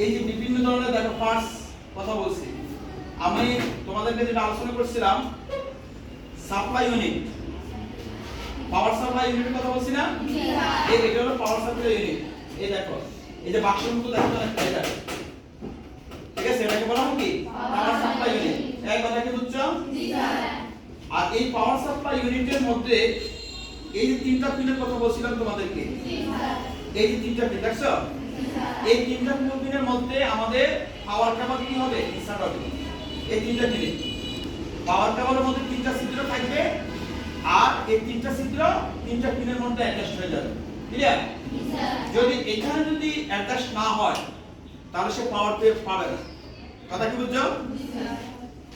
এই যে বিভিন্ন ধরনের দেখো পার্টস কথা বলছি। আমি তোমাদেরকে যেটা আলোচনা করছিলাম সাপ্লাই ইউনিট পাওয়ার সাপ্লাই ইউনিটের কথা বলছি না? এই এটা হলো পাওয়ার সাপ্লাই ইউনিট এই দেখো এই যে বাক্সের মতো দেখো এটা। ঠিক আছে এটাকে বলা হয় কি? পাওয়ার সাপ্লাই ইউনিট এই কথা কি বুঝছ? আর এই পাওয়ার সাপ্লাই ইউনিটের মধ্যে এই যে তিনটা পিনের কথা বলছিলাম তোমাদেরকে। এই যে তিনটা পিন দেখছ? এই তিনটা পিনের মধ্যে আমাদের পাওয়ার কেবল কি হবে? হবে এই তিনটা জিনিস। পাওয়ার কেবলের মধ্যে তিনটা ছিদ্র থাকবে আর এই তিনটা ছিদ্র তিনটা পিনের মধ্যে অ্যাডজাস্ট হয়ে যাবে। ক্লিয়ার যদি এখানে যদি অ্যাডজাস্ট না হয়, তাহলে সে পাওয়ার পে পাবে না। কথা কি বুঝছ?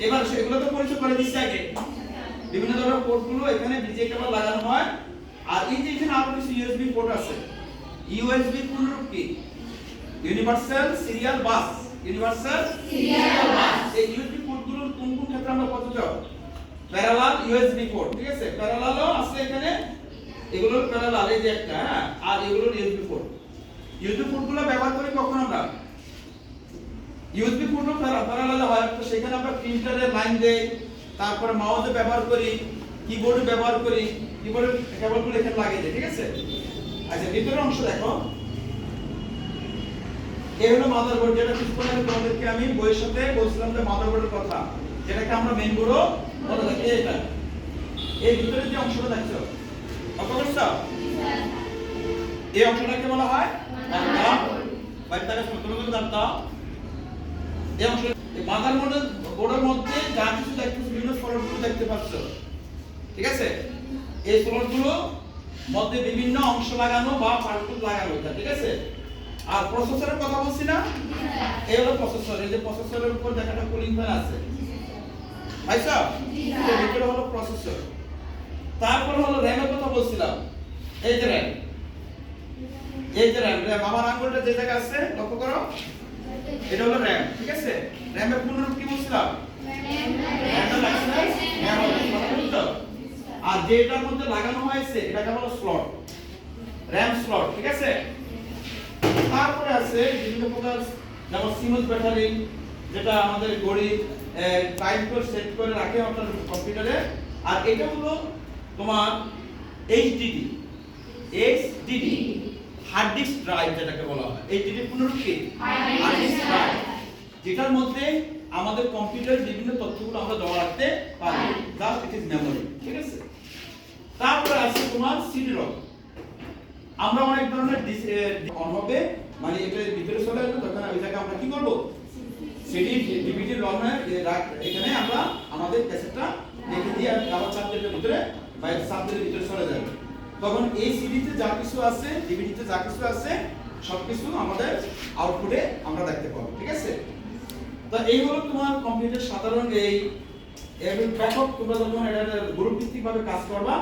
এবার সেগুলো তো পরিচয় করে দিচ্ছি আগে। বিভিন্ন ধরনের পোর্টগুলো এখানে ডিজে কেবল লাগানো হয়। আর এই যে এখানে আরও কিছু ইউএসবি পোর্ট আছে। ইউএসবি পুনরূপ কি? Universal serial bus universal serial bus এই ইউএসবি পোর্টগুলো কোন কোন ক্ষেত্রে আমরা কত যাব প্যারালাল ইউএসবি পোর্ট ঠিক আছে? প্যারালালও আছে এখানে। এগুলোর প্যারালাল এই যে একটা হ্যাঁ? আর এগুলোর ইউএসবি পোর্ট ইউএসবি পোর্টগুলো ব্যবহার করি কখন আমরা? ইউএসবি পোর্টও প্যারালাল হয়। তো সেখানে আমরা প্রিন্টারের লাইন দেই তারপরে মাউসে ব্যবহার করি কিবোর্ডে ব্যবহার করি। কিবোর্ডের কেবলগুলো এখানে লাগিয়ে দিই ঠিক আছে? আচ্ছা ভিতরের অংশ দেখো। এই হলো মাদারবোর্ড যেটা কিছুক্ষণ আগে তোমাদেরকে আমি বইয়ের সাথে বলছিলাম যে মাদারবোর্ডের কথা। যেটাকে আমরা মেইন বোর্ডও বলে থাকি এটা। এই ভিতরের যে অংশটা দেখছ? অত এই অংশটাকে বলা হয় বাড়িতে আগে জানতো এই অংশ এই মাদারবোর্ডের বোর্ডের মধ্যে যা কিছু দেখছ বিভিন্ন স্লটগুলো দেখতে পাচ্ছ। ঠিক আছে? এই স্লটগুলো মধ্যে বিভিন্ন অংশ লাগানো বা পার্টগুলো লাগানো, ঠিক আছে? আর প্রসেসরের কথা বলছি না? এই হলো প্রসেসর এই যে প্রসেসরের উপর দেখাটা কুলিং ফ্যান আছে। ভিতরে হলো প্রসেসর তারপর হলো র্যামের কথা বলছিলাম। এই যে র্যাম এই যে র্যাম র্যাম আমার আঙ্গুলটা যে জায়গায় আছে লক্ষ্য করো। এটা হলো র্যাম ঠিক আছে? র্যামের পূর্ণরূপ কি বলছিলাম? আর যেটার মধ্যে লাগানো হয়েছে এটাকে বলো স্লট র্যাম স্লট ঠিক আছে? তারপরে আছে বিভিন্ন প্রকার যেমন সিমন্স ব্যাটারি, যেটা আমাদের ঘড়ি টাইম করে সেট করে রাখে আপনার কম্পিউটারে আর এটা হলো তোমার HDD HDD hard disk drive যেটাকে বলা হয়। এইচডিডি পুনরূপ কি হার্ড ডিস্ক ড্রাইভ যেটার মধ্যে আমাদের কম্পিউটারের বিভিন্ন তথ্যগুলো আমরা জমা রাখতে পারি জাস্ট ইট ইজ মেমোরি ঠিক আছে তারপরে আছে তোমার সিডি রম আমরা অনেক ধরনের অন হবে মানে এটা ভিতরে চলে আসবে, তখন ওই জায়গায় আমরা কি করব? ডিভিডি রমে এখানে আমরা আমাদের ক্যাসেটটা দিয়ে আবার সাবজেক্টের ভিতরে বাইরে সাবজেক্টের ভিতরে চলে যাবে। তখন এই সিডিতে যা কিছু আছে ডিভিডিতে যা কিছু আছে, সবকিছু আমাদের আউটপুটে আমরা দেখতে পাবো, ঠিক আছে? তো এই হলো তোমার কম্পিউটার সাধারণ এই, এর ব্যাপক তোমরা যখন এটা গ্রুপ কাজ করবা,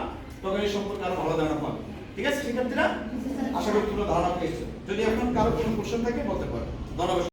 তখন এই সম্পর্কে আরও ভালো ধারণা পাবে। ঠিক আছে, শিক্ষার্থীরা? আশা করি তোমরা ধারণা পেয়েছ। যদি এখন কারও কোনো কোশ্চেন থাকে, বলতে পারো। ধন্যবাদ।